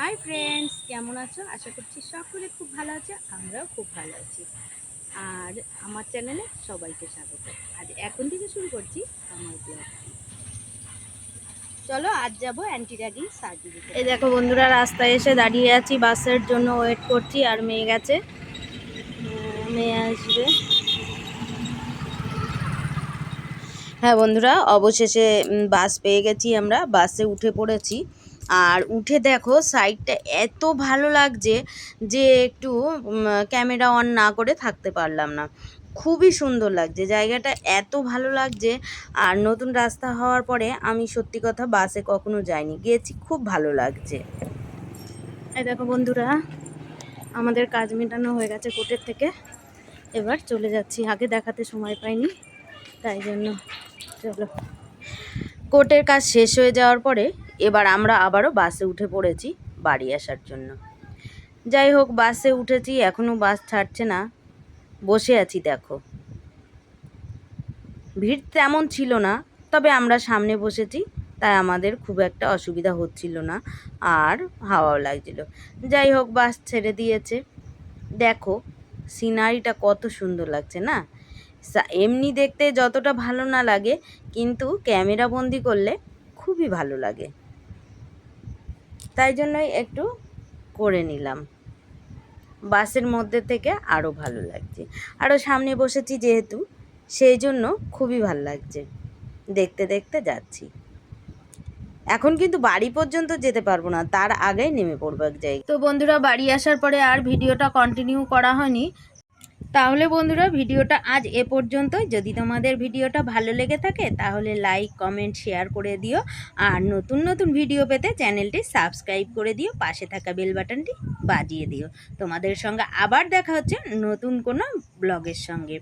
Hi friends কেমন আছো? আশা করছি সকলে খুব ভালো আছে, আমরাও খুব ভালো আছি। আর আমার চ্যানেলে সবাইকে স্বাগত। আজ এখন থেকে শুরু করছি আমার ব্লগটি চলো, আজ যাব অ্যান্টি র্যাগিং সার্টিফিকেট এই দেখো বন্ধুরা, রাস্তায় এসে দাঁড়িয়ে আছি বাসের জন্য ওয়েট করছি, আর মেয়ে গেছে। মেয়ে আসবে। হ্যাঁ বন্ধুরা, অবশেষে বাস পেয়ে গেছি আমরা বাসে উঠে পড়েছি। আর উঠে দেখো সাইডটা এত ভালো লাগছে যে একটু ক্যামেরা অন না করে থাকতে পারলাম না। খুবই সুন্দর লাগছে জায়গাটা এত ভালো লাগছে। আর নতুন রাস্তা হওয়ার পরে আমি সত্যি কথা বাসে কখনো যাইনি গিয়েছি খুব ভালো লাগছে। এই দেখো বন্ধুরা আমাদের কাজ মেটানো হয়ে গেছে কোর্টের থেকে। এবার চলে যাচ্ছি আগে দেখাতে সময় পাইনি তাই জন্য চলো। কোর্টের কাজ শেষ হয়ে যাওয়ার পরে এবার আমরা আবারও বাসে উঠে পড়েছি বাড়ি আসার জন্য। যাই হোক, বাসে উঠেছি এখনও বাস ছাড়ছে না। বসে আছি, দেখো। ভিড় তেমন ছিল না, তবে আমরা সামনে বসেছি, তাই আমাদের খুব একটা অসুবিধা হচ্ছিল না, আর হাওয়াও লাগছিল। যাই হোক, বাস ছেড়ে দিয়েছে। দেখো, সিনারিটা কত সুন্দর লাগছে, না? এমনি দেখতে যতটা ভালো না লাগে, কিন্তু ক্যামেরা বন্দি করলে খুবই ভালো লাগে। তাই জন্যই একটু করে নিলাম। বাসের মধ্যে থেকে আরও ভালো লাগছে। আরও সামনে বসেছি যেহেতু, সেই জন্য খুবই ভালো লাগছে। দেখতে দেখতে যাচ্ছি। এখন কিন্তু বাড়ি পর্যন্ত যেতে পারব না, তার আগেই নেমে পড়ব এক জায়গায়। তো বন্ধুরা, বাড়ি আসার পরে আর ভিডিওটা কন্টিনিউ করা হয়নি। তাহলে বন্ধুরা ভিডিওটা আজ এ পর্যন্ত যদি তোমাদের ভিডিওটা ভালো লেগে থাকে, তাহলে লাইক কমেন্ট শেয়ার করে দিও। আর নতুন নতুন ভিডিও পেতে চ্যানেলটি সাবস্ক্রাইব করে দিও। পাশে থাকা বেল বাটনটি বাজিয়ে দিও। তোমাদের সঙ্গে আবার দেখা হচ্ছে নতুন কোনো ব্লগের সঙ্গে।